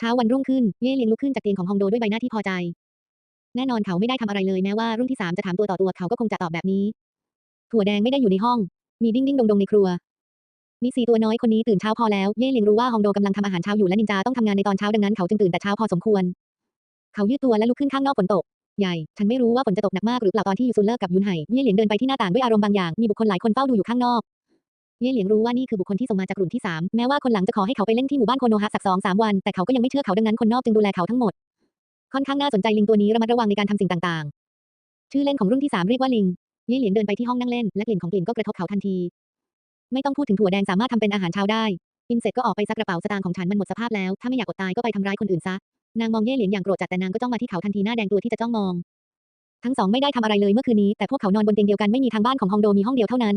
เช้าวันรุ่งขึ้น เย่เลียงลุกขึ้นจากเตียงของฮองโดด้วยใบหน้าที่พอใจ แน่นอนเขาไม่ได้ทำอะไรเลยแม้ว่ารุ่นที่สามจะถามตัวต่อตัวเขาก็คงจะตอบแบบนี้ ถั่วแดงไม่ได้อยู่ในห้อง มีดิ้งดิ้งดงดงในครัวมีสีตัวน้อยคนนี้ตื่นเช้าพอแล้ว เย่เลียงรู้ว่าฮองโดกำลังทำอาหารเช้าอยู่และนินจาต้องทำงานในตอนเช้าดังนั้นเขาจึงตื่นแต่เช้าพอสมควร เขายืดตัวและลุกขึ้นข้างนอกฝนตก ใหญ่ ฉันไม่รู้ว่าฝนจะตกหนักมากหรือเปล่าตอนที่ยูซุนเลิกกับยุนไห่ เย่เหลียงเดินไปที่หน้าต่างด้วยอารมณ์บางอย่าง มีบุคคลหลายคนเฝ้าดูอยู่ข้างนอก เย่เหลียงรู้ว่านี่คือบุคคลที่ส่งมาจากกลุ่มที่สามแม้ว่าคนหลังจะขอให้เขาไปเล่นที่หมู่บ้านโคโนฮะสักสองสามวัน แต่เขาก็ยังไม่เชื่อเขาดังนั้นคนนอกจึงดูแลเขาทั้งหมด ค่อนข้างน่าสนใจลิงตัวนี้ระมัดระวังในการทำสิ่งต่างๆ ชื่อเล่นของรุ่นที่สามเรียกว่าลิง เย่เหลียงเดินไปที่ห้องนั่งเล่น และกลิ่นของกลิ่นก็กระทบเขาทันที ไม่ต้องพูดถึงถั่วแดงสามารถทำเป็นอาหารเช้าได้ กินเสร็จก็ออกไปซักกระเป๋าสตางค์ของฉันมันหมดสภาพแล้ว ถ้าไม่อยากอดตายก็ไปทำร้ายคนอื่นซะ นางมองเย่เหลียงอย่างโกรธจัดแต่นางก็จ้องมาที่เขาทันทีหน้าแดงตัวที่จะจ้องมอง ทั้งสองไม่ได้ทำอะไรเลยเมื่อคืนนี้แต่พวกเขานอนบนเตียงเดียวกันไม่มีทางบ้านของฮองโดมีห้องเดียวเท่านั้น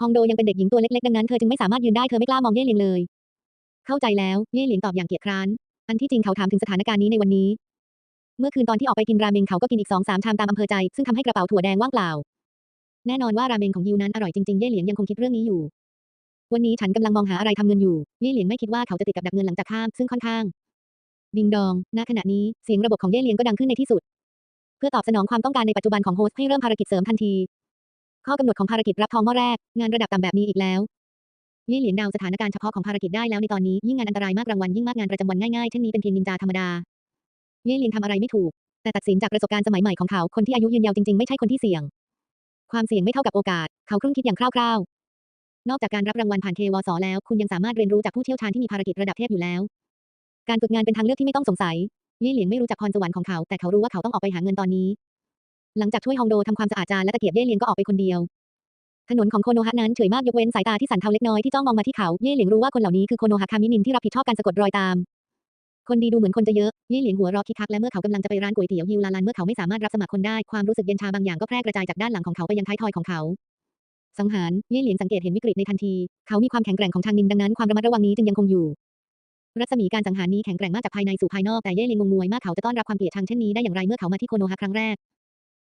ฮองโดยังเป็นเด็กหญิงตัวเล็กๆ ดังนั้นเธอจึงไม่สามารถยืนได้เธอไม่กล้ามองเย่เหลียงเลย เข้าใจแล้ว เย่เหลียงตอบอย่างเกียจคร้าน อันที่จริงเขาถามถึงสถานการณ์นี้ในวันนี้ เมื่อคืนตอนที่ออกไปกินราเมงเขาก็กินอีกสองสามชามตามอำเภอใจ ซึ่งทำให้กระเป๋าถั่วแดงว่างเปล่า แน่นอนว่าราเมงของยิวนั้นอร่อยจริงๆ เย่เหลียงยังคงคิดเรื่องนี้อยู่ วันนี้ฉันกำลังมองหาอะไรทำเงินอยู่ เย่เหลียงไม่คิดว่าเขาจะติดกับดักเงินหลังจากข้าม ซึ่งค่อนข้างดิงดอง ณ ขณะนี้เสียงระบบของเย่เหลียงก็ดังขึ้นในที่สุด เพื่อตอบสนองความต้องการในปัจจุบันของโฮสต์ให้เริ่มภารกิจเสริมทันที ข้อกำหนดของภารกิจรับทองหม้อแรก งานระดับต่ำแบบนี้อีกแล้วเย่เหลียงเดาวสถานการณ์เฉพาะของภารกิจได้แล้วในตอนนี้ยิ่งงานอันตรายมากรางวัลยิ่งมากงานประจำวันง่ายๆเช่นนี้เป็นเพียงนินจาธรรมดาเย่เหลียงทำอะไรไม่ถูก แต่ตัดสินจากประสบการณ์สมัยใหม่ของเขาคนที่อายุยืนยาวจริงๆไม่ใช่คนที่เสี่ยง ความเสี่ยงไม่เท่ากับโอกาส เขาครุ่นคิดอย่างคร่าวๆ นอกจากการรับรางวัลผ่านเทวสแล้ว คุณยังสามารถเรียนรู้จากผู้เชี่ยวชาญที่มีภารกิจระดับเทพอยู่แล้ว การฝึกงานเป็นทางเลือกที่ไม่ต้องสงสัยเย่เหลียงไม่รู้จักพรสวรรค์ของเขา แต่เขารู้ว่าเขาต้องออกไปหาเงินตอนนี้ หลังจากช่วยฮองโดทำความสะอาดจานและตะเกียบเย่เหลียงก็ออกไปคนเดียว ถนนของโคโนฮะนั้นเฉยมากยกเว้นสายตาที่สั่นเทาเล็กน้อยที่จ้องมองมาที่เขาเย่เหลียงรู้ว่าคนเหล่านี้คือโคโนฮะคามินินที่รับผิดชอบการสะกดรอยตาม คนดีดูเหมือนคนจะเยอะเย่เหลียงหัวเรอคิกคักและเมื่อเขากำลังจะไปร้านก๋วยเตี๋ยวยิวลาลันเมื่อเขาไม่สามารถรับสมัครคนได้ความรู้สึกเย็นชาบางอย่างก็แพร่กระจายจากด้านหลังของเขาไปยังท้ายทอยของเขาสังหารเย่เหลียงสังเกตเห็นวิกฤตในทันที เขามีความแข็งแกร่งของทางนินดังนั้นความระมัดระวังนี้จึงยังคงอยู่ รัศมีการสังหารนี้แข็งแกร่งมากจากภายในสู่ภายนอกแต่เย่เหลียงงงงวยมากเขาจะต้อนรับความเกลียดชังเช่นนี้ได้อย่างไรเมื่อเขามาที่โคโนฮะครั้งแรก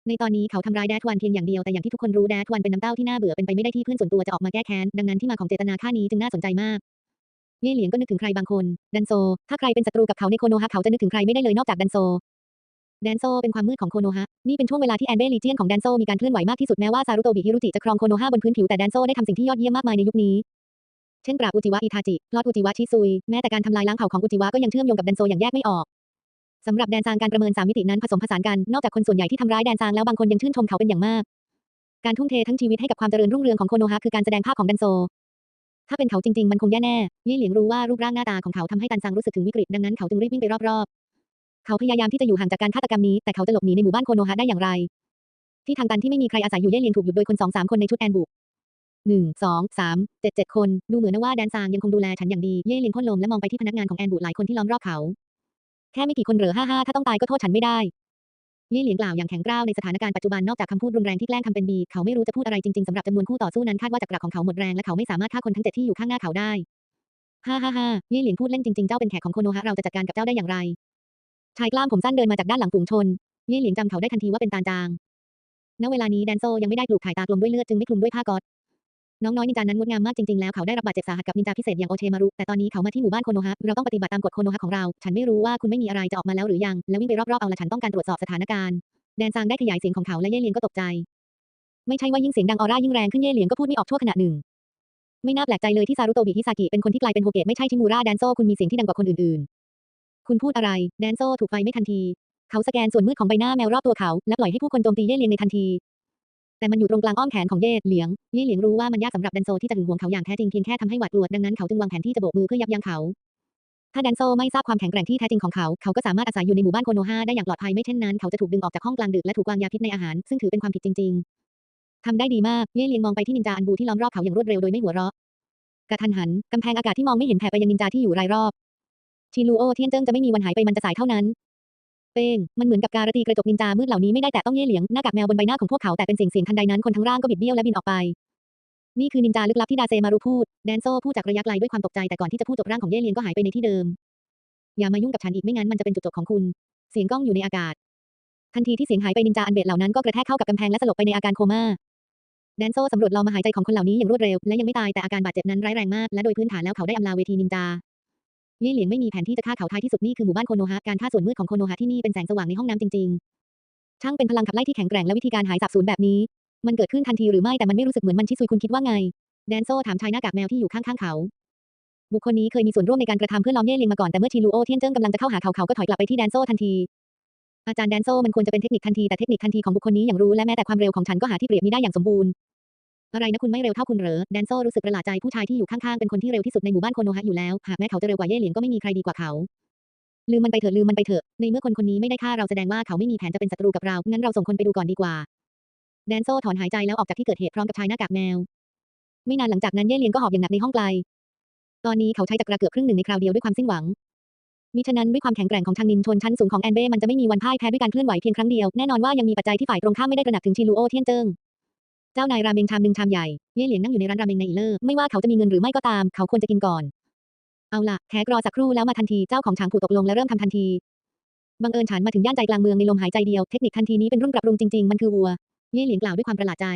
ในตอนนี้เขาทำร้ายแดดวันเพียงอย่างเดียวแต่อย่างที่ทุกคนรู้แดดวันเป็นน้ำเต้าที่น่าเบื่อเป็นไปไม่ได้ที่เพื่อนส่วนตัวจะออกมาแก้แค้นดังนั้นที่มาของเจตนาฆ่านี้จึงน่าสนใจมากเย่เหลียงก็นึกถึงใครบางคน ดันโซ ถ้าใครเป็นศัตรูกับเขาในโคโนฮะเขาจะนึกถึงใครไม่ได้เลยนอกจากดันโซแดนโซเป็นความมืดของโคโนฮะ นี่เป็นช่วงเวลาที่แอนเบลีเจียนของแดนโซมีการเคลื่อนไหวมากที่สุดแม้ว่าซารุโตบิฮิรุจิจะครองโคโนฮะบนพื้นผิวแต่แดนโซได้ทำสิ่งที่ยอดเยี่ยมมากมายในยุคนี้ เช่นปราบอุจิวะอิทาจิ ลอดอุจิวะชิซุย แม้แต่การทำลายล้างเผ่าของอุจิวะก็ยังเชื่อมโยงกับแดนโซอย่างแยกไม่ออก สำหรับแดนซางการประเมินสามมิตินั้นผสมผสานกัน นอกจากคนส่วนใหญ่ที่ทำร้ายแดนซางแล้วบางคนยังชื่นชมเขาเป็นอย่างมาก การทุ่มเททั้งชีวิตให้กับความเจริญรุ่งเรืองของโคโนฮะคือการแสดงภาพของแดนโซ ถ้าเป็นเขาจริงๆ มันคงแย่แน่ ยี่เหลียงรู้ว่ารูปร่างหน้าตาของเขาทำให้ตันซางรู้สึกถึงวิกฤตดังนั้นเขาจึงรีบวิ่งไปรอบๆ เขาพยายามที่จะอยู่ห่างจากการฆาตกรรมนี้แต่เขาจะหลบหนีในหมู่บ้านโคโนฮะได้อย่างไร ที่ทางตันที่ไม่มีใครอาศัยอยู่เย่เหลียงถูกหยุดโดยคนสองสามคนในชุดแอนบุกหนึ่งสองสามเจ็ดเจ็ดคน ดูเหมือนว่าแดนซางยังคงดูแลฉันอย่างดี เย่เหลียงพ่นลมและมองไปที่พนักงานของแอนบุหลายคนที่ล้อมรอบเขา แค่ไม่กี่คนเหรอห้าห้าถ้าต้องตายก็โทษฉันไม่ได้เย่เหลียงกล่าวอย่างแข็งกร้าวในสถานการณ์ปัจจุบันนอกจากคำพูดรุนแรงที่แกล้งทำเป็นดี เขาไม่รู้จะพูดอะไรจริงๆสำหรับจำนวนคู่ต่อสู้นั้นคาดว่าจักรของเขาหมดแรงและเขาไม่สามารถฆ่าคนทั้งเจ็ดที่อยู่ข้างหน้าเขาได้ฮ่าฮ่าฮ่าเย่เหลียงพูดเล่นจริงๆเจ้าเป็นแขกของโคโนฮะเราจะจัดการกับเจ้าได้อย่างไรชายกล้ามผมสั้นเดินมาจากด้านหลังฝูงชนเย่เหลียงจำเขาได้ทันทีว่าเป็นตาจางณเวลานี้แดนโซยังไม่ได้ปลูกถ่ายตากลมด้วยเลือดจึงไม่คลุมด้วยผ้าก๊อต น้องน้อยนินจานั้นงดงามมากจริงๆ แล้วเขาได้รับบาดเจ็บสาหัสกับนินจาพิเศษอย่างโอเชมารุ แต่ตอนนี้เขามาที่หมู่บ้านโคโนฮะ เราต้องปฏิบัติตามกฎโคโนฮะของเรา ฉันไม่รู้ว่าคุณไม่มีอะไรจะออกมาแล้วหรือยัง แล้ววิ่งไปรอบๆ เอาละฉันต้องการตรวจสอบสถานการณ์ แดนซางได้ขยายเสียงของเขาและเย่เหลียงก็ตกใจ ไม่ใช่ว่ายิ่งเสียงดังออร่ายิ่งแรงขึ้นเย่เหลียงก็พูดไม่ออกชั่วขณะหนึ่ง ไม่น่าแปลกใจเลยที่ซารุโตบิฮิซากิเป็นคนที่กลายเป็นโฮเกะไม่ใช่ชิมูระแดนโซคุณมีเสียงที่ดังกว่าคนอื่นๆ คุณพูดอะไร แดนโซถูกไฟไม่ทันที เขาสแกนส่วนมืดของใบหน้าแมวรอบตัวเขาและปล่อยให้ผู้คนโจมตีเย่เหลียงในทันที แต่มันอยู่ตรงกลางอ้อมแขนของเย่เหลียงเย่เหลียงรู้ว่ามันยากสำหรับแดนโซที่จะหึงหวงเขาอย่างแท้จริงเพียงแค่ทำให้หวาดกลัวดังนั้นเขาจึงวางแผนที่จะโบกมือเพื่อยับยั้งเขาถ้าแดนโซไม่ทราบความแข็งแกร่งที่แท้จริงของเขา เขาก็สามารถอาศัยอยู่ในหมู่บ้านโคโนฮาได้อย่างปลอดภัยไม่เช่นนั้น เขาจะถูกดึงออกจากห้องกลางดึกและถูกวางยาพิษในอาหาร ซึ่งถือเป็นความผิดจริง ๆ ทำได้ดีมาก เย่เหลียงมองไปที่นินจาอันบูที่ล้อมรอบเขาอย่างรวดเร็วโดยไม่หัวเราะ กระทันหัน กำแพงอากาศที่มองไม่เห็นแผ่ไปยังนินจาที่อยู่รายรอบ ชิลูโอเทียนเจิ้งจะไม่มีวันหายไปมันจะสายเท่านั้น เป้ง มันเหมือนกับการตีกระจกนินจามืดเหล่านี้ไม่ได้แตะต้องเย่เหลียงหน้ากากแมวบนใบหน้าของพวกเขาแต่เป็นเสียงเสียงทันใดนั้นคนทั้งร่างก็บิดเบี้ยวและบินออกไปนี่คือนินจาลึกลับที่ดาเซมารุพูด แดนโซพูดจากระยะไกลด้วยความตกใจแต่ก่อนที่จะพูดจบร่างของเย่เลียงก็หายไปในที่เดิม อย่ามายุ่งกับฉันอีกไม่งั้นมันจะเป็นจุดจบของคุณ เสียงก้องอยู่ในอากาศ ทันทีที่เสียงหายไปนินจาอันเบดเหล่านั้นก็กระแทกเข้ากับกำแพงและสลบไปในอาการโคม่า แดนโซสำรวจลมหายใจของคนเหล่านี้อย่างรวดเร็วและยังไม่ตายแต่อาการบาดเจ็บนั้นร้ายแรงมากและโดยพื้นฐานแล้วเขาได้อำลาเวทีนินจา เย่เหลียงไม่มีแผนที่จะฆ่าเขาท้ายที่สุดนี่คือหมู่บ้านโคโนฮะการฆ่าส่วนมืดของโคโนฮะที่นี่เป็นแสงสว่างในห้องน้ำจริงๆช่างเป็นพลังขับไล่ที่แข็งแกร่งและวิธีการหายสาบสูญแบบนี้ มันเกิดขึ้นทันทีหรือไม่แต่มันไม่รู้สึกเหมือนมันชิซุยคุณคิดว่าไง แดนโซถามชายหน้ากากแมวที่อยู่ข้างๆเขา บุคคลนี้เคยมีส่วนร่วมในการกระทำเพื่อล้อมเย่เหลิงมาก่อนแต่เมื่อชิลูโอเทียนเจิ้งกำลังจะเข้าหาเขาเขาก็ถอยกลับไปที่แดนโซทันทีอาจารย์แดนโซมันควรจะเป็นเทคนิคทันทีแต่เทคนิคทันทีของบุคคลนี้อย่างรู้และแม้แต่ความเร็วของฉันก็หาที่เปรียบมิได้อย่างสมบูรณ์ อะไรนะคุณไม่เร็วเท่าคุณเหรอ แดนโซรู้สึกประหลาดใจผู้ชายที่อยู่ข้างๆ เป็นคนที่เร็วที่สุดในหมู่บ้านโคโนฮะอยู่แล้ว หากแม้เขาจะเร็วกว่าเย่เหลียงก็ไม่มีใครดีกว่าเขา ลืมมันไปเถอะลืมมันไปเถอะ ในเมื่อคนคนนี้ไม่ได้ฆ่าเราแสดงว่าเขาไม่มีแผนจะเป็นศัตรูกับเรา งั้นเราส่งคนไปดูก่อนดีกว่า แดนโซถอนหายใจแล้วออกจากที่เกิดเหตุพร้อมกับชายหน้ากากแมว ไม่นานหลังจากนั้นเย่เหลียงก็หอบอย่างหนักในห้องไกล ตอนนี้เขาใช้จักรเกือบครึ่งหนึ่งในคราวเดียวด้วยความสิ้นหวังมิฉะนั้นด้วยความแข็งแกร่งของทางนินชนชั้นสูงของแอนเบ้มันจะไม่มีวันพ่ายแพ้ด้วยการเคลื่อนไหวเพียงครั้งเดียว แน่นอนว่ายังมีปัจจัยที่ฝ่ายตรงข้ามไม่ได้ตระหนักถึงชิลูโอเทียนเจิ้ง เจ้านายราเมงชามหนึ่งชามใหญ่ เย่เหลียงนั่งอยู่ในร้านราเมงในอีเลอร์ ไม่ว่าเขาจะมีเงินหรือไม่ก็ตาม เขาควรจะกินก่อน เอาล่ะ แขกรอสักครู่แล้วมาทันที เจ้าของฉางผูตกลงและเริ่มทำทันที บังเอิญฉันมาถึงย่านใจกลางเมืองในลมหายใจเดียว เทคนิคทันทีนี้เป็นรุ่นปรับปรุงจริงๆ มันคือวัว เย่เหลียงกล่าวด้วยความประหลาดใจ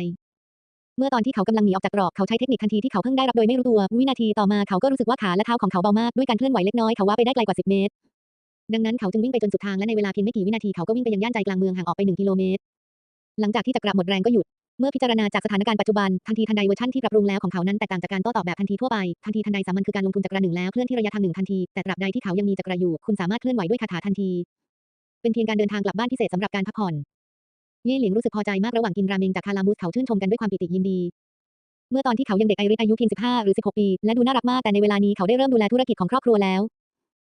เมื่อตอนที่เขากำลังหนีออกจากตรอกเขาใช้เทคนิคทันทีที่เขาเพิ่งได้รับโดยไม่รู้ตัว วินาทีต่อมาเขาก็รู้สึกว่าขาและเท้าของเขาเบามาก ด้วยการเคลื่อนไหวเล็กน้อย เขาว่าไปได้ไกลกว่า 10 เมตร ดังนั้นเขาจึงวิ่งไปจนสุดทางและในเวลาเพียงไม่กี่วินาทีเขาก็วิ่งไปยังย่านใจกลางเมืองห่างออกไป1กิโลเมตรหลังจากที่จักรหมดแรงก็หยุด เมื่อพิจารณาจากสถานการณ์ปัจจุบัน ทันทีทันใดเวอร์ชันที่ปรับปรุงแล้วของเขานั้นแตกต่างจากการโต้ตอบแบบทันทีทั่วไป ทันทีทันใดสามัญคือการลงทุนจักรหนึ่งแล้วเคลื่อนที่ระยะทางหนึ่งทันทีแต่ตราบใดที่เขายังมีจักรอยู่คุณสามารถเคลื่อนไหวด้วยคาถาทันที เป็นเพียงการเดินทางกลับบ้านพิเศษสำหรับการพักผ่อนเย่เหลียงรู้สึกพอใจมากระหว่างกินราเมงจากคารามูสเขาชื่นชมกันด้วยความปิติยินดี เมื่อตอนที่เขายังเด็กไอริสอายุเพียง15 หรือ 16 ปี และดูน่ารักมากแต่ในเวลานี้เขาได้เริ่มดูแลธุรกิจของครอบครัวแล้ว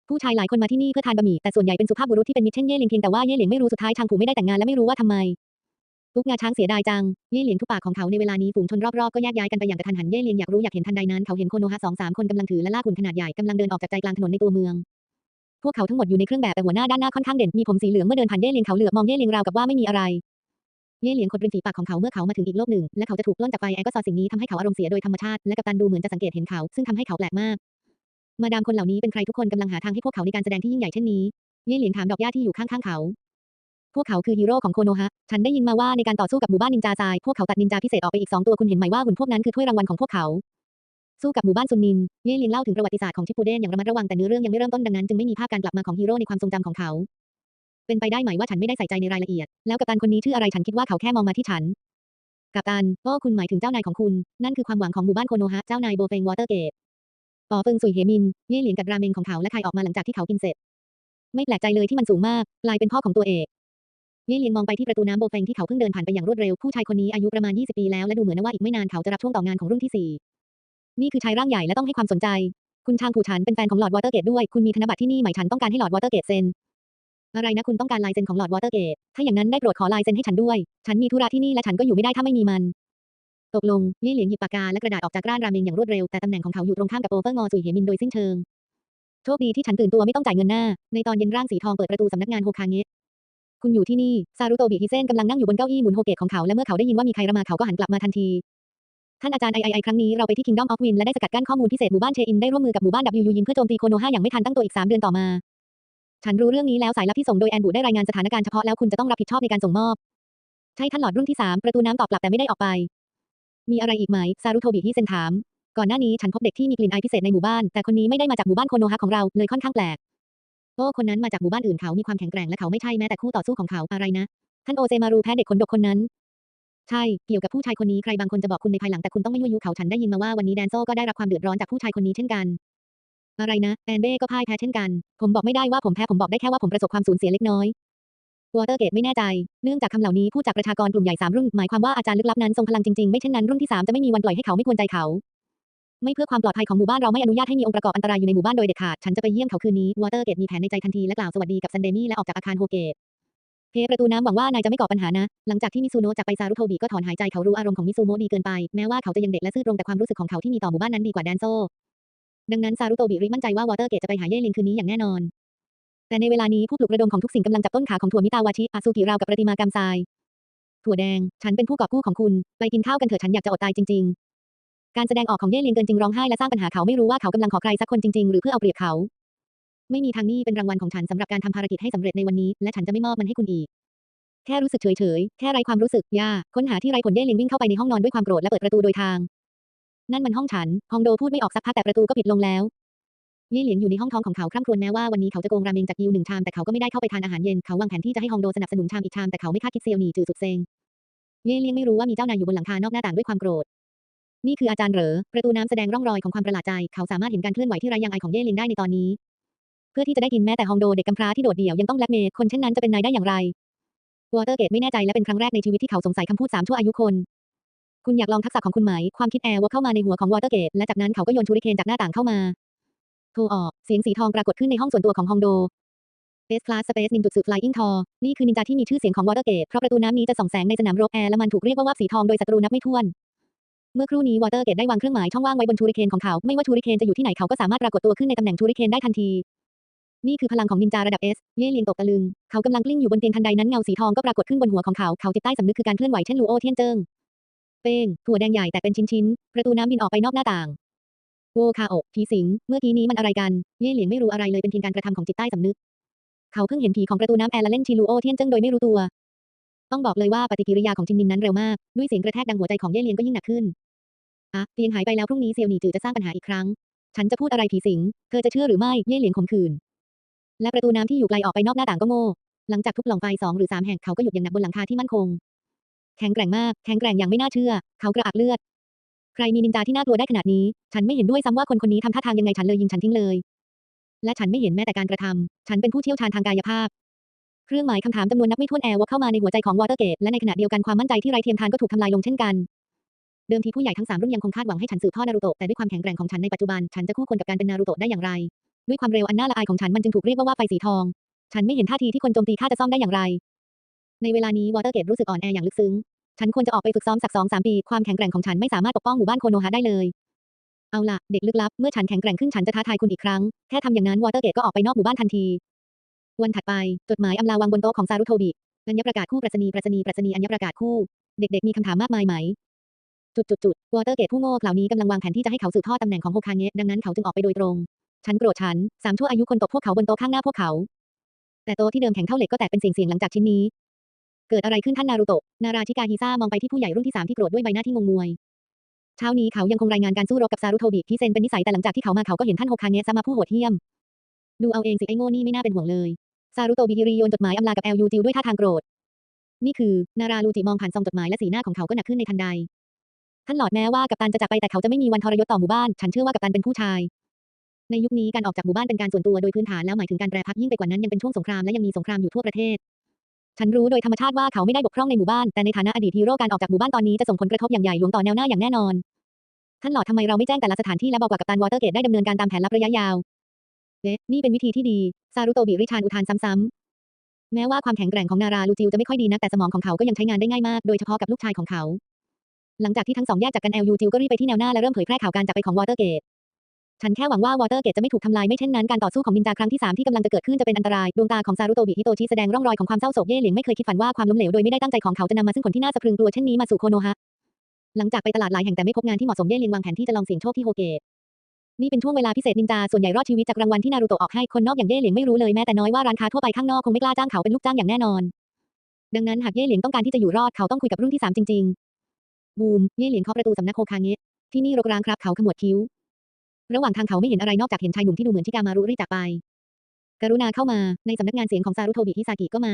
ผู้ชายหลายคนมาที่นี่เพื่อทานบะหมี่แต่ส่วนใหญ่เป็นสุภาพบุรุษที่เป็นมิเช่นเย่หลียงเพียงแต่ว่าเย่หลียงไม่รู้สุดท้ายชางผูไม่ได้แต่งงานและไม่รู้ว่าทำไม ทุกงาช้างเสียดายจัง เย่เหลียงทุกปากของเขาในเวลานี้ฝูงชนรอบๆก็แยกย้ายกันไปอย่างกระทันหัน เย่เหลียงอยากรู้อยากเห็นทันใดนั้นเขาเห็นโคโนฮะสองสามคนกำลังถือและลากหุ่นขนาดใหญ่กำลังเดินออกจากใจกลางถนนในตัวเมือง พวกเขาทั้งหมดอยู่ในเครื่องแบบแต่หัวหน้าด้านหน้าค่อนข้างเด่นมีผมสีเหลืองเมื่อเดินผ่านเย่เหลียงเขาเหลือบมองเย่เหลียงราวกับว่าไม่มีอะไร เย่เหลียงกดริมฝีปากของเขาเมื่อเขามาถึงอีกโลกหนึ่งและเขาจะถูกล้นจากไฟแอลกอซอสิ่งนี้ทำให้เขาอารมณ์เสียโดยธรรมชาติและกัปตันดูเหมือนจะสังเกตเห็นเขาซึ่งทำให้เขาแปลกมาก มาดามคนเหล่านี้เป็นใครทุกคนกำลังหาทางให้พวกเขาในการแสดงที่ยิ่งใหญ่เช่นนี้เย่เหลียงถามดอกหญ้าที่อยู่ข้างๆเขา พวกเขาคือฮีโร่ของโคโนฮะ ฉันได้ยินมาว่าในการต่อสู้กับหมู่บ้านนินจาทราย พวกเขาตัดนินจาพิเศษออกไปอีกสองตัวคุณเห็นไหมว่าหุ่นพวกนั้นคือถ้วยรางวัลของพวกเขา สู้กับหมู่บ้านซุนนิน เย่เหลียงเล่าถึงประวัติศาสตร์ของชิปูเดนอย่างระมัดระวังแต่เนื้อเรื่องยังไม่เริ่มต้นดังนั้นจึงไม่มีภาพการกลับมาของฮีโร่ในความทรงจำของเขา เป็นไปได้ไหมว่าฉันไม่ได้ใส่ใจในรายละเอียด แล้วกัปตันคนนี้ชื่ออะไรฉันคิดว่าเขาแค่มองมาที่ฉัน กัปตันโอ้คุณหมายถึงเจ้านายของคุณ นั่นคือความหวังของหมู่บ้านโคโนฮะ เจ้านายโบเฟงวอเตอร์เกตปอเฟิงสุยเหมิน เย่เหลียงกัดราเมงของเขาและคายออกมาหลังจากที่เขากินเสร็จ ไม่แปลกใจเลยที่มันสูงมาก กลายเป็นพ่อของตัวเอก เย่เลียงมองไปที่ประตูน้ำโบเฟงที่เขาเพิ่งเดินผ่านไปอย่างรวดเร็ว ผู้ชายคนนี้อายุประมาณ 20 ปีแล้วและดูเหมือนว่าอีกไม่นานเขาจะรับช่วงต่องานของรุ่นที่ 4 นี่คือชายร่างใหญ่และต้องให้ความสนใจ คุณชางผูฉันเป็นแฟนของหลอดวอเตอร์เกตด้วย คุณมีธนบัตรที่นี่ไหมฉันต้องการให้หลอดวอเตอร์เกตเซ็น อะไรนะคุณต้องการลายเซ็นของหลอดวอเตอร์เกต ถ้าอย่างนั้นได้โปรดขอลายเซ็นให้ฉันด้วย ฉันมีธุระที่นี่และฉันก็อยู่ไม่ได้ถ้าไม่มีมัน ตกลง เย่เหลียงหยิบปากกาและกระดาษออกจากร้านราเมงอย่างรวดเร็ว แต่ตำแหน่งของเขาอยู่ตรงข้ามกับโอเฟอร์งอซุยเหมินโดยสิ้นเชิง โชคดีที่ฉันตื่นตัวไม่ต้องจ่ายเงินหน้า ในตอนเย็นร่างสีทองเปิดประตูสำนักงานโฮคาเงะ คุณอยู่ที่นี่ ซารุโตบิฮิเซนกำลังนั่งอยู่บนเก้าอี้หมุนโฮเกตของเขา และเมื่อเขาได้ยินว่ามีใครระมาเขาก็หันกลับมาทันที ท่านอาจารย์ไอไอไอครั้งนี้เราไปที่ Kingdom of Win และได้สกัดกั้นข้อมูลพิเศษหมู่บ้านเชอินได้ร่วมมือกับหมู่บ้าน W ยินเพื่อโจมตีโคโนฮาอย่างไม่ทันตั้งตัวอีก3เดือนต่อมา ฉันรู้เรื่องนี้แล้วสายลับที่ส่งโดยแอนบูได้รายงานสถานการณ์เฉพาะแล้วคุณจะต้องรับผิดชอบในการส่งมอบ ใช่ท่านหลอดรุ่นที่3ประตูน้ำตอบกลับแต่ไม่ได้ออกไป มีอะไรอีกไหมซารุโทบิฮิเซนถาม ก่อนหน้านี้ฉันพบเด็กที่มีกลิ่นอายพิเศษในหมู่บ้านแต่คนนี้ไม่ได้มาจากหมู่บ้านโคโนฮะของเราเลยค่อนข้างแปลก โอ้คนนั้นมาจากหมู่บ้านอื่นเขามีความแข็งแกร่งและเขาไม่ใช่แม้แต่คู่ต่อสู้ของเขาอะไรนะ ท่านโอเซมารูแพ้เด็กขนดกคนนั้น ใช่ เกี่ยวกับผู้ชายคนนี้ใครบางคนจะบอกคุณในภายหลังแต่คุณต้องไม่ยั่วยุเขาฉันได้ยินมาว่าวันนี้แดนโซก็ได้รับความเดือดร้อนจากผู้ชายคนนี้เช่นกัน อะไรนะแอนเบ้ก็พ่ายแพ้เช่นกัน ผมบอกไม่ได้ว่าผมแพ้ผมบอกได้แค่ว่าผมประสบความสูญเสียเล็กน้อยวอเตอร์เกตไม่แน่ใจ เนื่องจากคำเหล่านี้พูดจากประชากรกลุ่มใหญ่สามรุ่น หมายความว่าอาจารย์ลึกลับนั้นทรงพลังจริงๆ ไม่เช่นนั้นรุ่นที่สามจะไม่มีวันปล่อยให้เขาไม่ควรใจเขา ไม่เพื่อความปลอดภัยของหมู่บ้านเราไม่อนุญาตให้มีองค์ประกอบอันตรายอยู่ในหมู่บ้านโดยเด็ดขาด ฉันจะไปเยี่ยมเขาคืนนี้ วอเตอร์เกตมีแผนในใจทันทีและกล่าวสวัสดีกับซันเดมี่และออกจากอาคารโฮเกตเพประตูน้ำหวังว่านายจะไม่ก่อปัญหานะ หลังจากที่มิซูโนะจากไปซารุโทบิก็ถอนหายใจเขารู้อารมณ์ของมิซูโนะดีเกินไป แม้ว่าเขาจะยังเด็กและซื่อตรงแต่ความรู้สึกของเขาที่มีต่อหมู่บ้านนั้นดีกว่าแดนโซ ดังนั้นซารุโตบิริมั่นใจว่าวอเตอร์เกตจะไปหาเย่ลินคืนนี้อย่างแน่นอน แต่ในเวลานี้ผู้ปลุกระดมของทุกสิ่งกำลังจับต้นขาของถั่วมิตาวาชิอาซูกิราวกับประติมากรรมทราย ถั่วแดง ฉันเป็นผู้กอบกู้ของคุณ ไปกินข้าวกันเถอะฉันอยากจะอดตายจริง การแสดงออกของเย่เลินเกินจริงร้องไห้และสร้างปัญหาเขาไม่รู้ว่าเขากำลังขอใครสักคนจริงๆ หรือเพื่อเอาเปรียบเขา ไม่มีทางนี้เป็นรางวัลของฉันสำหรับการทำภารกิจให้สำเร็จในวันนี้ และฉันจะไม่มอบมันให้คุณอีก แค่รู้สึกเฉยๆ แค่ไร้ความรู้สึกย่าค้นหาที่ไร้ผลเย่เลิงวิ่งเข้าไปในห้องนอนด้วยความโกรธและเปิดประตูโดยทาง นั่นมันห้องฉันฮองโดพูดไม่ออกสักพักแต่ประตูก็ปิดลงแล้วเย่เหลียงอยู่ในห้องท้องของเขาคร่ำครวญแม้ว่าวันนี้เขาจะโกงราเมงจากยิวหนึ่งชามแต่เขาก็ไม่ได้เข้าไปทานอาหารเย็นเขาวางแผนที่จะให้ฮองโดสนับสนุนชามอีกชามแต่เขาไม่คาดคิดเซียวหนีจือสุดเซงเย่เลียงไม่รู้ว่ามีเจ้านายอยู่บนหลังคานอกหน้าต่างด้วยความโกรธ นี่คืออาจารย์เหรอ ประตูน้ำแสดงร่องรอยของความประหลาดใจ เขาสามารถเห็นการเคลื่อนไหวที่ไร้ยังอายของเย่ลียงได้ในตอนนี้ เพื่อที่จะได้กินแม้แต่ฮองโดเด็กกำพร้าที่โดดเดี่ยวยังต้องแบล็กเมย์คนเช่นนั้นจะเป็นนายได้อย่างไรวอเตอร์เกตไม่แน่ใจและเป็นครั้งแรกในชีวิตที่เขาสงสัยคำพูดสามชั่วอายุคน คุณอยากลองทักษะของคุณไหม ความคิดแอร์ว่าเข้ามาในหัวของวอเตอร์เกตและจากนั้นเขาก็โยนชูริเคนจากหน้าต่างเข้ามาโทรออก เสียงสีทองปรากฏขึ้นในห้องส่วนตัวของฮองโด Space Class Space Ninjutsu Flying t o นี่คือนินจาที่มีชื่อเสียงของวอเตอร์เกตเพราะประตูน้ำนี้จะส่องแสงในสนามรบแอร์และมันถูกเรียกว่าวาบสีทองโดยศัตรูนับไม่ถ้วน เมื่อครู่นี้วอเตอร์เกตได้วางเครื่องหมายช่องว่างไว้บนชูริเคนของเขา ไม่ว่าชูริเคนจะอยู่ที่ไหนเขาก็สามารถปรากฏตัวขึ้นในตำแหน่งชูริเคนได้ทันที นี่คือพลังของนินจาระดับ S เย่เลียงตกตะลึง เขากำลังกลิ้งอยู่บนเตียงทันใดนั้นเงาสีทองก็ปรากฏขึ้นบนหัวของเขา เขาจิตใต้สำนึกคือการเคลื่อนไหวเช่นลูโอเทียนเจิงเป้งถั่วแดงใหญ่แต่เป็นชิ้นๆ ประตูน้ำบินออกไปนอกหน้าต่างโวคาโอะผีสิง เมื่อกี้นี้มันอะไรกัน เย่เหลียงไม่รู้อะไรเลยเป็นเพียงการกระทำของจิตใต้สำนึก เขาเพิ่งเห็นผีของประตูน้ำแอร์และเล่นชิลูโอเทียนเจิ้งโดยไม่รู้ตัว ต้องบอกเลยว่าปฏิกิริยาของจินนินนั้นเร็วมาก ด้วยเสียงกระแทกดังหัวใจของเย่เลียงก็ยิ่งหนักขึ้นอะเตียงหายไปแล้วพรุ่งนี้เซียวหนีจือจะสร้างปัญหาอีกครั้ง ฉันจะพูดอะไรผีสิง เธอจะเชื่อหรือไม่ เย่เลียงข่มขืน และประตูน้ำที่อยู่ไกลออกไปนอกหน้าต่างก็โง่ หลังจากทุบปล่องไฟสองหรือสามแห่งเขาก็หยุดอย่างหนักบนหลังคาที่มั่นคง แข็งแกร่งมาก แข็งแกร่งอย่างไม่น่าเชื่อ เขากระอักเลือด ใครมีนินจาที่น่ากลัวได้ขนาดนี้ ฉันไม่เห็นด้วยซ้ำว่าคนคนนี้ทำท่าทางยังไงฉันเลยยิงฉันทิ้งเลย และฉันไม่เห็นแม้แต่การกระทำฉันเป็นผู้เชี่ยวชาญทางกายภาพ เครื่องหมายคำถามจำนวนนับไม่ถ้วนแอร์ว่าเข้ามาในหัวใจของวอเตอร์เกตและในขณะเดียวกันความมั่นใจที่ไร้เทียมทานก็ถูกทำลายลงเช่นกัน เดิมทีผู้ใหญ่ทั้งสามรุ่นยังคงคาดหวังให้ฉันสืบทอดนารูโตะแต่ด้วยความแข็งแกร่งของฉันในปัจจุบันฉันจะคู่ควรกับการเป็นนารูโตะได้อย่างไร ด้วยความเร็วอันน่าละอายของฉันมันจึงถูกเรียกว่าว่าไฟสีทอง ฉันไม่เห็นท่าทีที่คนโจมตีข้าจะซ่อมได้อย่างไร ในเวลานี้วอเตอร์เกตรู้สึกอ่อนแออย่างลึกซึ้งฉันควรจะออกไปฝึกซ้อมสักสองสามปี ความแข็งแกร่งของฉันไม่สามารถปกป้องหมู่บ้านโคโนฮะได้เลย เอาล่ะ เด็กลึกลับ เมื่อฉันแข็งแกร่งขึ้นฉันจะท้าทายคุณอีกครั้ง แค่ทำอย่างนั้นวอเตอร์เกตก็ออกไปนอกหมู่บ้านทันที วันถัดไป จดหมายอำลาวางบนโต๊ะของซารุโทบิอัญญประกาศคู่ประษณีประษณีประษณีอัญญประกาศคู่ เด็กๆมีคำถามมากมายไหม จุดจุดจุดวอเตอร์เกตผู้โง่เหล่านี้กำลังวางแผนที่จะให้เขาสืบทอดตำแหน่งของโฮคาเงะดังนั้นเขาจึงออกไปโดยตรง ฉันโกรธฉันสามชั่วอายุคนตกพวกเขาบนโต๊ะข้างหน้าพวกเขา แต่โต๊ะที่เดิมแข็งเท่าเหล็กก็แตกเป็นเสียงๆหลังจากชิ้นนี้ เกิดอะไรขึ้นท่านนารูโตะ นาราชิกาฮิซ่ามองไปที่ผู้ใหญ่รุ่นที่สามที่โกรธด้วยใบหน้าที่งงงวยเช้านี้เขายังคงรายงานการสู้รบกับซารุโทบิที่เซนเป็นนิสัยแต่หลังจากที่เขามาเขาก็เห็นท่านโฮคาเงะซะมาผู้โหดเหี้ยม ดูเอาเองสิไอ้โง่นี่ไม่น่าเป็นห่วงเลย ซารุโตบิฮิริโยนจดหมายอำลากับแอลยูจิวด้วยท่าทางโกรธ นี่คือ นาราลูจิมองผ่านซองจดหมายและสีหน้าของเขาก็หนักขึ้นในทันใด ท่านหลอดแม้ว่ากัปตันจะจากไปแต่เขาจะไม่มีวันทรยศต่อหมู่บ้าน ฉันเชื่อว่ากัปตันเป็นผู้ชาย ในยุคนี้การออกจากหมู่บ้านเป็นการส่วนตัวโดยพื้นฐานแล้วหมายถึงการแปรพักยิ่งไปกว่านั้นยังเป็นช่วงสงครามและยังมีสงครามอยู่ทั่วประเทศ ฉันรู้โดยธรรมชาติว่าเขาไม่ได้บกพร่องในหมู่บ้านแต่ในฐานะอดีตฮีโร่การออกจากหมู่บ้านตอนนี้จะส่งผลกระทบอย่างใหญ่หลวงต่อแนวหน้าอย่างแน่นอนท่านหลอดทำไมเราไม่แจ้งแต่ละสถานที่และบอกกับกัปตันวอเตอร์เกตได้ดำเนินการตามแผนลับระยะยาว เอ๊ะนี่เป็นวิธีที่ดี ซารุโตบิริชานอุทานซ้ำๆ แม้ว่าความแข็งแกร่งของนาราลูจิวจะไม่ค่อยดีนักแต่สมองของเขาก็ยังใช้งานได้ง่ายมากโดยเฉพาะกับลูกชายของเขา หลังจากที่ทั้งสองแยกจากกันแอลยูจิวก็รีบไปที่แนวหน้าและเริ่มเผยแพร่ข่าวการจากไปของวอเตอร์เกต ฉันแค่หวังว่าวอเตอร์เกตจะไม่ถูกทำลายไม่เช่นนั้นการต่อสู้ของนินจาครั้งที่สามที่กำลังจะเกิดขึ้นจะเป็นอันตรายดวงตาของซารุโตบิฮิโตชิแสดงร่องรอยของความเศร้าโศกเย่เหลียงไม่เคยคิดฝันว่าความล้มเหลวโดยไม่ได้ตั้งใจของเขาจะนำมาซึ่งผลที่น่าสะพรึงกลัวเช่นนี้มาสู่โคโนฮะหลังจากไปตลาดหลายแห่งแต่ไม่พบงานที่เหมาะสมเย่เหลียงวางแผนที่จะลองเสี่ยงโชคที่โฮเกต นี่เป็นช่วงเวลาพิเศษนินจาส่วนใหญ่รอดชีวิตจากรางวัลที่นารูโตะออกให้คนนอกอย่างเย่เหลียงไม่รู้เลยแม้แต่น้อยว่าร้านค้าทั่วไปข้างนอกคงไม่กล้าจ้างเขาเป็นลูกจ้างอย่างแน่นอน ดังนั้นหากเย่เหลียงต้องการที่จะอยู่รอดเขาต้องคุยกับรุ่นที่สามจริงๆ บูม เย่เหลียงเคาะประตูสำนักโคคาเงะที่นี่รกร้างครับเขาขมวดคิ้ว ระหว่างทางเขาไม่เห็นอะไรนอกจากเห็นชายหนุ่มที่ดูเหมือนชิกามารุรีบจากไป กรุณาเข้ามาในสำนักงานเสียงของซารุโทบิฮิซากิก็มา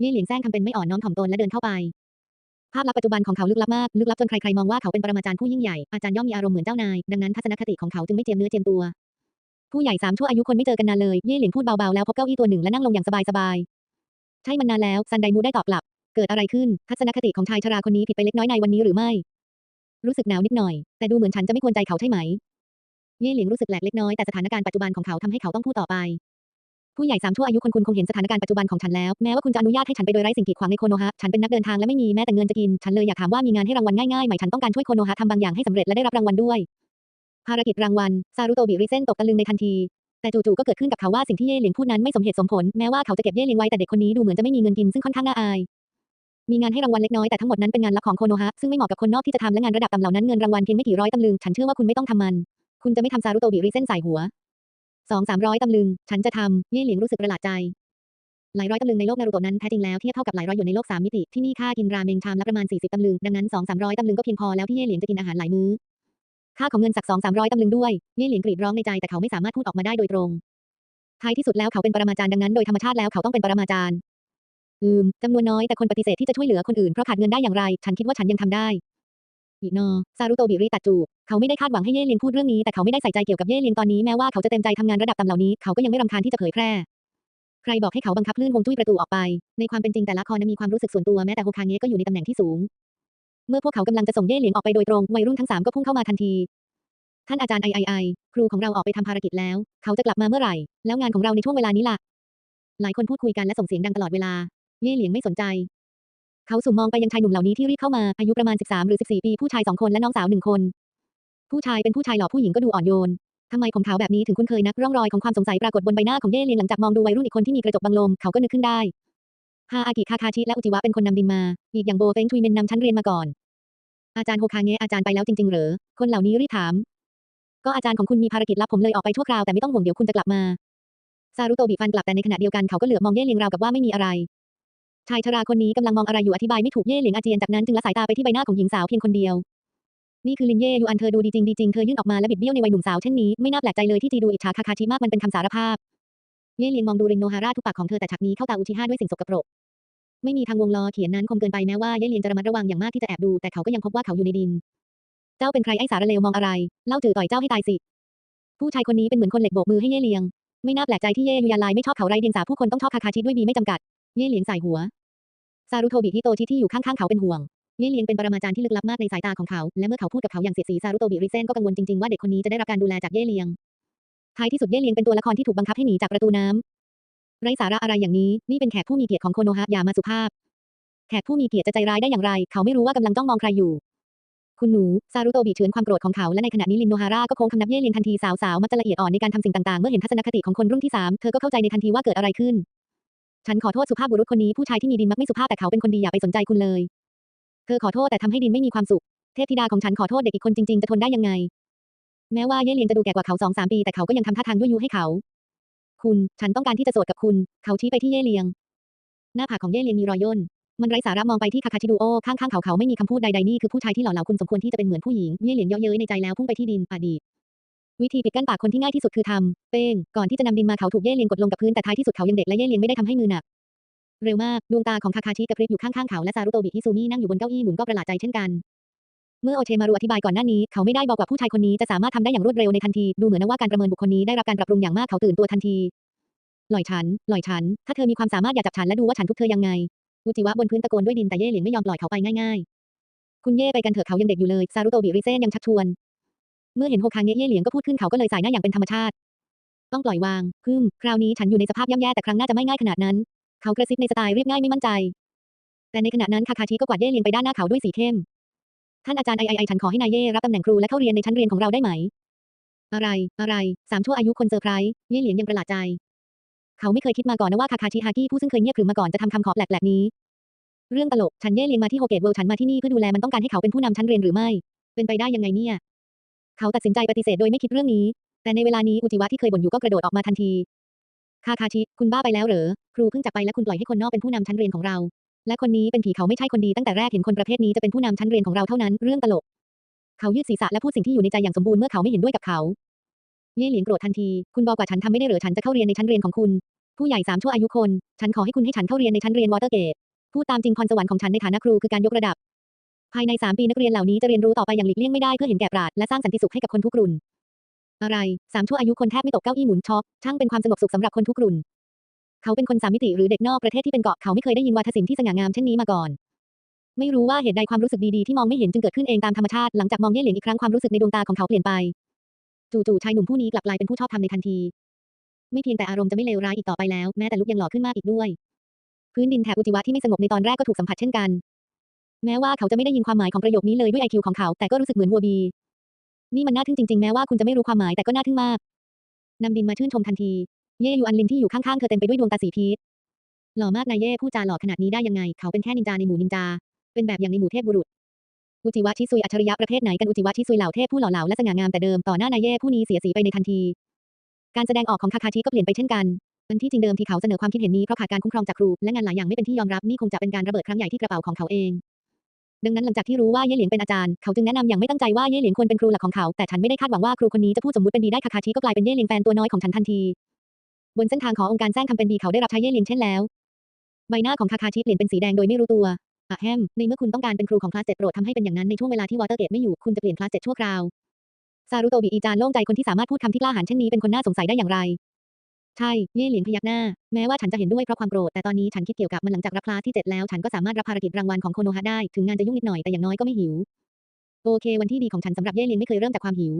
เย่เหลียงแซงทำเป็นไม่อ่อนน้อมถ่อมตนและเดินเข้าไป ภาพลับปัจจุบันของเขาลึกลับมาก ลึกลับจนใครๆมองว่าเขาเป็นปรมาจารย์ผู้ยิ่งใหญ่ อาจารย์ย่อมมีอารมณ์เหมือนเจ้านาย ดังนั้นทัศนคติของเขาจึงไม่เจียมเนื้อเจียมตัว ผู้ใหญ่สามชั่วอายุคนไม่เจอกันนานเลย เย่เหลียงพูดเบาๆแล้วพบเก้าอี้ตัวหนึ่งและนั่งลงอย่างสบายๆ ใช่มันนานแล้ว ซันไดมูได้ตอบกลับ เกิดอะไรขึ้น ทัศนคติของชายชราคนนี้ผิดไปเล็กน้อยในวันนี้หรือไม่ รู้สึกหนาวนิดหน่อย แต่ดูเหมือนฉันจะไม่ควรใจเขาใช่ไหม เย่เหลียงรู้สึกแปลกเล็กน้อยแต่สถานการณ์ปัจจุบันของเขาทำให้เขาต้องพูดต่อไป ผู้ใหญ่สามชั่วอายุคนคุณคงเห็นสถานการณ์ปัจจุบันของฉันแล้ว แม้ว่าคุณจะอนุญาตให้ฉันไปโดยไร้สิ่งกีดขวางในโคโนฮะ ฉันเป็นนักเดินทางและไม่มีแม้แต่เงินจะกิน ฉันเลยอยากถามว่ามีงานให้รางวัลง่ายๆไหมฉันต้องการช่วยโคโนฮะทำบางอย่างให้สำเร็จและได้รับรางวัลด้วย ภารกิจรางวัล ซารุโตบิริเซนตกตะลึงในทันที แต่จู่ๆก็เกิดขึ้นกับเขาว่าสิ่งที่เย่เหลียงพูดนั้นไม่สมเหตุสมผล แม้ว่าเขาจะเก็บเย่เหลียงไว้แต่เด็กคนนี้ดูเหมือนจะไม่มีเงินกินซึ่งค่อนข้างน่าอาย มีงานให้รางวัลเล็กน้อยแต่ทั้งหมดนั้นเป็นงานลับของโคโนฮะซึ่งไม่เหมาะกับคนนอกที่จะทำและงานระดับต่ำเหล่านั้นเงินรางวัลเพียงไม่กี่ร้อยตำลึง ฉันเชื่อว่าคุณไม่ต้องทำมัน คุณจะไม่ทำซารุโตบิริเซนใส่หัว สองสามร้อยตำลึง ฉันจะทำเย่เหลียงรู้สึกประหลาดใจ หลายร้อยตำลึงในโลกนารูโตะนั้นแท้จริงแล้วเทียบเท่ากับหลายร้อยหยวนในโลกสามมิติ ที่นี่ค่ากินราเมงชามละประมาณ 40 ตำลึง ดังนั้นสองสามร้อยตำลึงก็เพียงพอแล้วที่เย่เหลียงจะกินอาหารหลายมื้อ ค่าของเงินสักสองสามร้อยตำลึงด้วย เย่เหลียงกรีดร้องในใจแต่เขาไม่สามารถพูดออกมาได้โดยตรงท้ายที่สุดแล้วเขาเป็นปรมาจารย์ดังนั้นโดยธรรมชาติแล้วเขาต้องเป็นปรมาจารย์ อืมจำนวนน้อยแต่คนปฏิเสธที่จะช่วยเหลือคนอื่นเพราะขาดเงินได้อย่างไร ฉันคิดว่าฉันยังทำได้ อีนอซารุโตบิริตัดจูบเขาไม่ได้คาดหวังให้เย่เลียงพูดเรื่องนี้แต่เขาไม่ได้ใส่ใจเกี่ยวกับเย่เลียงตอนนี้แม้ว่าเขาจะเต็มใจทำงานระดับต่ำเหล่านี้เขาก็ยังไม่รำคาญที่จะเผยแพร่ใครบอกให้เขาบังคับคลื่นวงจุ้ยประตูออกไป ในความเป็นจริงแต่ละครนั้นมีความรู้สึกส่วนตัวแม้แต่โฮคางเงะก็อยู่ในตำแหน่งที่สูง เมื่อพวกเขากำลังจะส่งเย่เหลียงออกไปโดยตรงวัยรุ่นทั้งสามก็พุ่งเข้ามาทันที ท่านอาจารย์ไอไอไอครูของเราออกไปทำภารกิจแล้ว เขาจะกลับมาเมื่อไหร่ แล้วงานของเราในช่วงเวลานี้ล่ะ หลายคนพูดคุยกันและส่งเสียงดังตลอดเวลา เย่เหลียงไม่สนใจ เขาสุ่มมองไปยังชายหนุ่มเหล่านี้ที่รีบเข้ามา อายุประมาณ 13 หรือ 14 ปี ผู้ชายสองคนและน้องสาวหนึ่งคน ผู้ชายเป็นผู้ชายหล่อผู้หญิงก็ดูอ่อนโยนทำไมผมขาวแบบนี้ถึงคุ้นเคยนักร่องรอยของความสงสัยปรากฏบนใบหน้าของเย่เลียงหลังจากมองดูวัยรุ่นอีกคนที่มีกระจกบังลมเขาก็นึกขึ้นได้ฮาอากิคาคาชิและอุจิวะเป็นคนนำดินมา อีกอย่างโบเฟงชุยเมนนำชั้นเรียนมาก่อน อาจารย์โฮคาเงะอาจารย์ไปแล้วจริงๆเหรอ คนเหล่านี้รีบถาม ก็อาจารย์ของคุณมีภารกิจลับผมเลยออกไปชั่วคราวแต่ไม่ต้องห่วงเดี๋ยวคุณจะกลับมา ซารุโตบีฟันกลับแต่ในขณะเดียวกันเขาก็เหลือบมองเย่เลียงราวกับว่าไม่มีอะไร ชายชราคนนี้กำลังมองอะไรอยู่อธิบายไม่ถูกเย่เหลียงอาเจียนจากนั้นจึงละสายตาไปที่ใบหน้าของหญิงสาวเพียงคนเดียว นี่คือลินเย่ยูอันเธอดูดีจริงดีจริงเธอยื่นออกมาและบิดเบี้ยวในวัยหนุ่มสาวเช่นนี้ไม่น่าแปลกใจเลยที่จีดูอิจฉาคาคาชิมากมันเป็นคำสารภาพเย่เหลียงมองดูริงโนฮาร่าทุกปากของเธอแต่ฉากนี้เข้าตาอุชิฮะด้วยสิ่งสกปรกไม่มีทางวงล้อเขียนนั้นคมเกินไปแม้ว่าเย่เหลียงจะระมัดระวังอย่างมากที่จะแอบดูแต่เขาก็ยังพบว่าเขาอยู่ในดิน เจ้าเป็นใครไอ้สารเลวมองอะไรเล่าจือต่อยเจ้าให้ตายสิผู้ชายคนนี้เป็นเหมือนคนเหล็กโบกมือให้เย่เหลียง ไม่น่าแปลกใจที่เย่ยูยาลายไม่ชอบเขาไรเดียงสาผู้คนต้องชอบคาคาชิด้วยบีไม่จำกัด เย่เหลียงสายหัว ซารุโทบิฮิโตชิที่อยู่ข้างๆเขาเป็นห่วง เย่เหลียงเป็นปรมาจารย์ที่ลึกลับมากในสายตาของเขา และเมื่อเขาพูดกับเขาอย่างเสียดสีซารุโตบิริเซนก็กังวลจริงๆว่าเด็กคนนี้จะได้รับการดูแลจากเย่เหลียง ท้ายที่สุดเย่เหลียงเป็นตัวละครที่ถูกบังคับให้หนีจากประตูน้ำไร้สาระอะไรอย่างนี้ นี่เป็นแขกผู้มีเกียรติของโคโนฮะอย่ามาสุภาพ แขกผู้มีเกียรติจะใจร้ายได้อย่างไร เขาไม่รู้ว่ากำลังจ้องมองใครอยู่ คุณหนู ซารุโตบิเฉือนความโกรธของเขา และในขณะนี้ลินโนฮาร่าก็โค้งคำนับเย่เลียงทันทีสาวๆมักจะละเอียดอ่อนในการทำสิ่งต่างๆ เมื่อเห็นทัศนคติของคนรุ่นที่สามเธอก็เข้าใจในทันทีว่าเกิดอะไรขึ้น ฉันขอโทษสุภาพบุรุษคนนี้ผู้ชายที่มีดินมักไม่สุภาพแต่เขาเป็นคนดีอย่าไปสนใจคุณเลย เธอขอโทษแต่ทำให้ดินไม่มีความสุข เทพธิดาของฉันขอโทษเด็กอีกคนจริงๆจะทนได้ยังไง แม้ว่าเย่เลียงจะดูแก่กว่าเขาสองสามปีแต่เขาก็ยังทำท่าทางยั่วยุให้เขา คุณ ฉันต้องการที่จะโสดกับคุณ เขาชี้ไปที่เย่เลียง หน้าผากของเย่เลียงมีรอยย่น มันไร้สาระมองไปที่คาคาชิดูโอข้างๆเขาเขาไม่มีคำพูดใดๆนี่คือผู้ชายที่หล่อเหลาคุณสมควรที่จะเป็นเหมือนผู้หญิง เย่เหลียงเยาะเย้ยในใจแล้วพุ่งไปที่ดินอดีต วิธีปิดกั้นปากคนที่ง่ายที่สุดคือทำเป้งก่อนที่จะนำดินมาเขาถูกเย่เลียงกดลงกับพื้นแต่ท้ายที่สุดเขายังเด็กและเย่เลียงไม่ได้ทำให้มือหนักเร็วมากดวงตาของคาคาชิกระพริบอยู่ข้างๆเขาและซารุโตบิฮิซูมินั่งอยู่บนเก้าอี้หมุนก็ประหลาดใจเช่นกัน เมื่อโอเชมารุอธิบายก่อนหน้านี้ เขาไม่ได้บอกว่าผู้ชายคนนี้จะสามารถทำได้อย่างรวดเร็วในทันทีดูเหมือนว่าการประเมินบุคคลนี้ได้รับการปรับปรุงอย่างมากเขาตื่นตัวทันทีหล่อยฉันหล่อยฉัน ถ้าเธอมีความสามารถอย่าจับฉันและดูว่าฉันทุบเธอยังไงอุจิวะบนพื้นตะโกนด้วยดินแต่เย่เหลียงไม่ยอมปล่อยเขาไปง่ายๆ คุณเย่ไปกันเถอะเขายังเด็กอยู่เลยซารุโตบิริเซนยังชักชวน เมื่อเห็นโฮคางเงะเย่เหลียงก็พูดขึ้นเขาก็เลยสายหน้าอย่างเป็นธรรมชาติ ต้องปล่อยวางฮึมคราวนี้ฉันอยู่ในสภาพย่ำแย่แต่ครั้งหน้าจะไม่ง่ายขนาดนั้น เขากระซิบในสไตล์เรียบง่ายไม่มั่นใจ แต่ในขณะนั้นคาคาชิก็กวาดเย่เหลียงไปด้านหน้าเขาด้วยสีเข้ม ท่านอาจารย์ไอไอไอฉันขอให้นายเย่รับตำแหน่งครูและเข้าเรียนในชั้นเรียนของเราได้ไหม อะไร อะไรสามชั่วอายุคนเซอร์ไพรส์เย่เหลียงยังประหลาดใจ เขาไม่เคยคิดมาก่อนนะว่าคาคาชิฮากิผู้ซึ่งเคยเงียบขรึมมาก่อนจะทำคำขอแปลกๆนี้เรื่องตลกฉันเย่เลียงมาที่โฮเกตเวิลด์ฉันมาที่นี่เพื่อดูแลมันต้องการให้เขาเป็นผู้นำชั้นเรียนหรือไม่ เป็นไปได้ยังไงเนี่ย เขาตัดสินใจปฏิเสธโดยไม่คิดเรื่องนี้ แต่ในเวลานี้อุจิวะที่เคยบ่นอยู่ก็กระโดดออกมาทันที คาคาชิ คุณบ้าไปแล้วเหรอ ครูเพิ่งจากไปและคุณปล่อยให้คนนอกเป็นผู้นำชั้นเรียนของเรา และคนนี้เป็นผีเขาไม่ใช่คนดีตั้งแต่แรกเห็นคนประเภทนี้จะเป็นผู้นำชั้นเรียนของเราเท่านั้น เรื่องตลก เขายืดศีรษะและพูดสิ่งที่อยู่ในใจอย่างสมบูรณ์เมื่อเขาไม่เห็นด้วยกับเขาเย่เหลียงโกรธทันที คุณบอกว่าฉันทำไม่ได้เหรอฉันจะเข้าเรียนในชั้นเรียนของคุณ ผู้ใหญ่สามชั่วอายุคน ฉันขอให้คุณให้ฉันเข้าเรียนในชั้นเรียนวอเตอร์เกตพูดตามจริงพรสวรรค์ของฉันในฐานะครูคือการยกระดับ ภายใน 3 ปีนักเรียนเหล่านี้จะเรียนรู้ต่อไปอย่างหลีกเลี่ยงไม่ได้เพื่อเห็นแก่ปราดและสร้างสันติสุขให้กับคนทุกรุ่น อะไรสามชั่วอายุคนแทบไม่ตกเก้าอี้หมุนช็อกช่างเป็นความสงบสุขสำหรับคนทุกรุ่น เขาเป็นคนสามมิติหรือเด็กนอกประเทศที่เป็นเกาะเขาไม่เคยได้ยินวาทศิลป์ที่สง่างามเช่นนี้มาก่อน ไม่รู้ว่าเหตุใดความรู้สึกดีๆที่มองไม่เห็นจึงเกิดขึ้นเองตามธรรมชาติหลังจากมองเย่เหลียงอีกครั้งความรู้สึกในดวงตาของเขาเปลี่ยนไป จู่ๆชายหนุ่มผู้นี้กลับกลายเป็นผู้ชอบธรรมในทันที ไม่เพียงแต่อารมณ์จะไม่เลวร้ายอีกต่อไปแล้วแม้แต่ลุกยังหล่อขึ้นมากอีกด้วยพื้นดินแถบอุจิวะที่ไม่สงบในตอนแรกก็ถูกสัมผัสเช่นกัน แม้ว่าเขาจะไม่ได้ยินความหมายของประโยคนี้เลยด้วยไอคิวของเขา แต่ก็รู้สึกเหมือนวัวบี นี่มันน่าทึ่งจริงๆ แม้ว่าคุณจะไม่รู้ความหมายแต่ก็น่าทึ่งมากนำดินมาชื่นชมทันที เย่ยูอันลินที่อยู่ข้างๆเธอเต็มไปด้วยดวงตาสีพีชหล่อมากนายเย่พูดจาหล่อขนาดนี้ได้ยังไง เขาเป็นแค่นินจาในหมู่นินจา เป็นแบบอย่างในหมู่เทพบุรุษอุจิวะชิซุยอัจฉริยะประเภทไหนกันอุจิวะชิซุยเหล่าเทพผู้หล่อเหลาและสง่างามแต่เดิมต่อหน้านายเย่ผู้นี้เสียสีไปในทันที การแสดงออกของคาคาชิก็เปลี่ยนไปเช่นกันอันที่จริงเดิมที่เขาเสนอความคิดเห็นนี้เพราะขาดการคุ้มครองจากครูและงานหลายอย่างไม่เป็นที่ยอมรับนี่คงจะเป็นการระเบิดครั้งใหญ่ที่กระเป๋าของเขาเอง ดังนั้นหลังจากที่รู้ว่าเย่เหลียงเป็นอาจารย์ เขาจึงแนะนำอย่างไม่ตั้งใจว่าเย่เหลียงควรเป็นครูหลักของเขา แต่ฉันไม่ได้คาดหวังว่าครูคนนี้จะพูดสมมติเป็นดีได้คาคาชิก็กลายเป็นเย่เหลียงแฟนตัวน้อยของฉันทันที บนเส้นทางขององค์การแซงทำเป็นดีเขาได้รับใช้เย่เหลียงเช่นแล้ว ใบหน้าของคาคาชิเปลี่ยนเป็นสีแดงโดยไม่รู้ตัวอะแฮมในเมื่อคุณต้องการเป็นครูของคลาสเจ็ดโปรดทำให้เป็นอย่างนั้นในช่วงเวลาที่วอเตอร์เกตไม่อยู่คุณจะเปลี่ยนคลาสเจ็ดชั่วคราวซารุโตบิอีจานโล่งใจคนที่สามารถพูดคำที่กล้าหาญเช่นนี้เป็นคนน่าสงสัยได้อย่างไร ใช่เย่เหลียงพยักหน้า แม้ว่าฉันจะเห็นด้วยเพราะความโกรธ แต่ตอนนี้ฉันคิดเกี่ยวกับมันหลังจากรับคลาสที่เจ็ดแล้ว ฉันก็สามารถรับภารกิจรางวัลของโคโนฮะได้ ถึงงานจะยุ่งนิดหน่อย แต่อย่างน้อยก็ไม่หิว โอเค วันที่ดีของฉันสำหรับเย่เหลียงไม่เคยเริ่มจากความหิว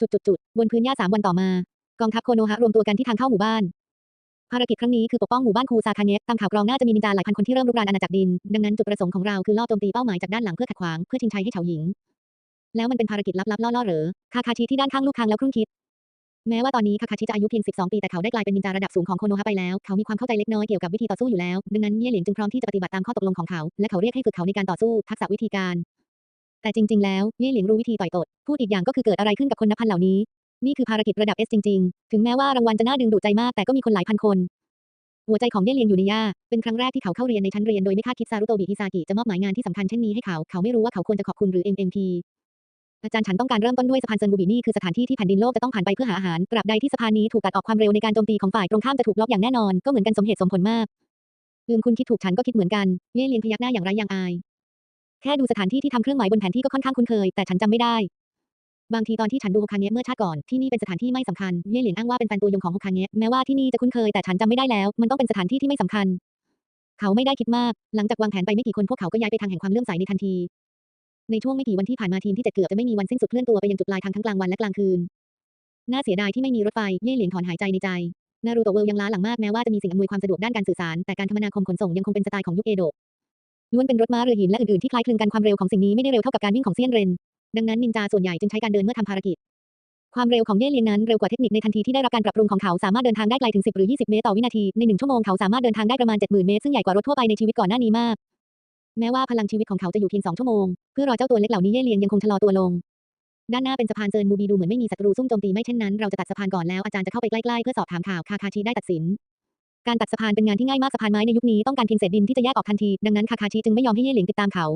จุดจุดจุดบนพื้นหญ้าสามวันต่อมา กองทัพโคโนฮะรวมตัวกันที่ทางเข้าหมู่บ้าน ภารกิจครั้งนี้คือปกป้องหมู่บ้านคูซาคาเงะตามข่าวกรองน่าจะมีนินจาหลายพันคนที่เริ่มรุกรานอาณาจักรดิน ดังนั้นจุดประสงค์ของเราคือลอโจมตีเป้าหมายจากด้านหลังเพื่อขัดขวางเพื่อชิงชัยให้เฉาหญิงแล้วมันเป็นภารกิจลับๆล่อๆเหรอ คาคาชิที่ด้านข้างลูกคางแล้วครุ่นคิด แม้ว่าตอนนี้คาคาชิจะอายุเพียง 12 ปี แต่เขาได้กลายเป็นนินจาระดับสูงของโคโนฮะไปแล้ว เขามีความเข้าใจเล็กน้อยเกี่ยวกับวิธีต่อสู้อยู่แล้ว ดังนั้นเย่เหลียงจึงพร้อมที่จะปฏิบัติตามข้อตกลงของเขา และเขาเรียกให้ฝึกเขาในการต่อสู้ ทักษะวิธีการ แต่จริง ๆ แล้วเย่เหลียงรู้วิธีต่อยตด พูดอีกอย่างก็คือเกิดอะไรขึ้นกับคนนับพันเหล่านี้ นี่คือภารกิจระดับเอสจริง ๆ ถึงแม้ว่ารางวัลจะน่าดึงดูดใจมาก แต่ก็มีคนหลายพันคน หัวใจของเย่เหลียงอยู่ในย่า เป็นครั้งแรกที่เขาเข้าเรียนในชั้นเรียนโดยไม่คาดคิดซารุโตบิฮิซากิจะมอบหมายงานที่สำคัญเช่นนี้ให้เขา เขาไม่รู้ว่าเขาควรจะขอบคุณหรือ MMP อาจารย์ฉันต้องการเริ่มต้นด้วยสะพานเซินบูบีนี่คือสถานที่ที่แผ่นดินโลกจะต้องผ่านไปเพื่อหาอาหารตราบใดที่สะพานนี้ถูกตัดออกความเร็วในการโจมตีของฝ่ายตรงข้ามจะถูกลบอย่างแน่นอนก็เหมือนกันสมเหตุสมผลมากอืมคุณคิดถูกฉันก็คิดเหมือนกันเย่เลียงพยักหน้าอย่างไร้ยางอาย แค่ดูสถานที่ที่ทำเครื่องหมายบนแผนที่ก็ค่อนข้างคุ้นเคย แต่ฉันจำไม่ได้ บางทีตอนที่ฉันดูโฮคาเงะเมื่อชาติก่อนที่นี่เป็นสถานที่ไม่สำคัญเย่เหลียงอ้างว่าเป็นแฟนตัวยงของโฮคาเงะแม้ว่าที่นี่จะคุ้นเคยแต่ฉันจำไม่ได้แล้ว มันต้องเป็นสถานที่ที่ไม่สำคัญ เขาไม่ได้คิดมาก หลังจากวางแผนไปไม่กี่คนพวกเขาก็ย้ายไปทางแห่งความเลื่อมใสในทันที ในช่วงไม่กี่วันที่ผ่านมาทีมที่เจ็ดเกือบจะไม่มีวันสิ้นสุดเคลื่อนตัวไปยังจุดปลายทางทั้งกลางวันและกลางคืน น่าเสียดายที่ไม่มีรถไฟ เย่เหลียงถอนหายใจในใจ นารูโตะเวิลยังล้าหลังมากแม้ว่าจะมีสิ่งอำนวยความสะดวกด้านการสื่อสาร แต่การคมนาคมขนส่งยังคงเป็นสไตล์ของยุคเอโดะ ล้วนเป็นรถม้าเรือหินและอื่นๆที่คล้ายคลึงกันความเร็วของสิ่งนี้ไม่ได้เร็วเท่ากับการวิ่งของเซียนเรน ดังนั้นนินจาส่วนใหญ่จึงใช้การเดินเมื่อทำภารกิจ ความเร็วของเย่เหลียงนั้นเร็วกว่าเทคนิคในทันทีที่ได้รับการปรับปรุงของเขาสามารถเดินทางได้ไกลถึง10หรือ20 เมตรต่อวินาที ใน1ชั่วโมงเขาสามารถเดินทางได้ประมาณ70,000เมตรซึ่งใหญ่กว่ารถทั่วไปในชีวิตก่อนหน้านี้มาก แม้ว่าพลังชีวิตของเขาจะอยู่เพียงสองชั่วโมง เพื่อรอเจ้าตัวเล็กเหล่านี้เย่เลียงยังคงชะลอตัวลง ด้านหน้าเป็นสะพานเซินมูบีดูเหมือนไม่มีศัตรูซุ่มโจมตีไม่เช่นนั้นเราจะตัดสะพานก่อนแล้วอาจารย์จะเข้าไปใกล้ๆเพื่อสอบถามข่าวคาคาชิได้ตัดสิน การตัดสะพานเป็นงานที่ง่ายมากสะพานไม้ในยุคนี้ต้องการเพียงเศษดินที่จะแยกออกทันทีดังนั้นคาคาชิจึงไม่ยอมให้เย่เหลียงติดตามเขา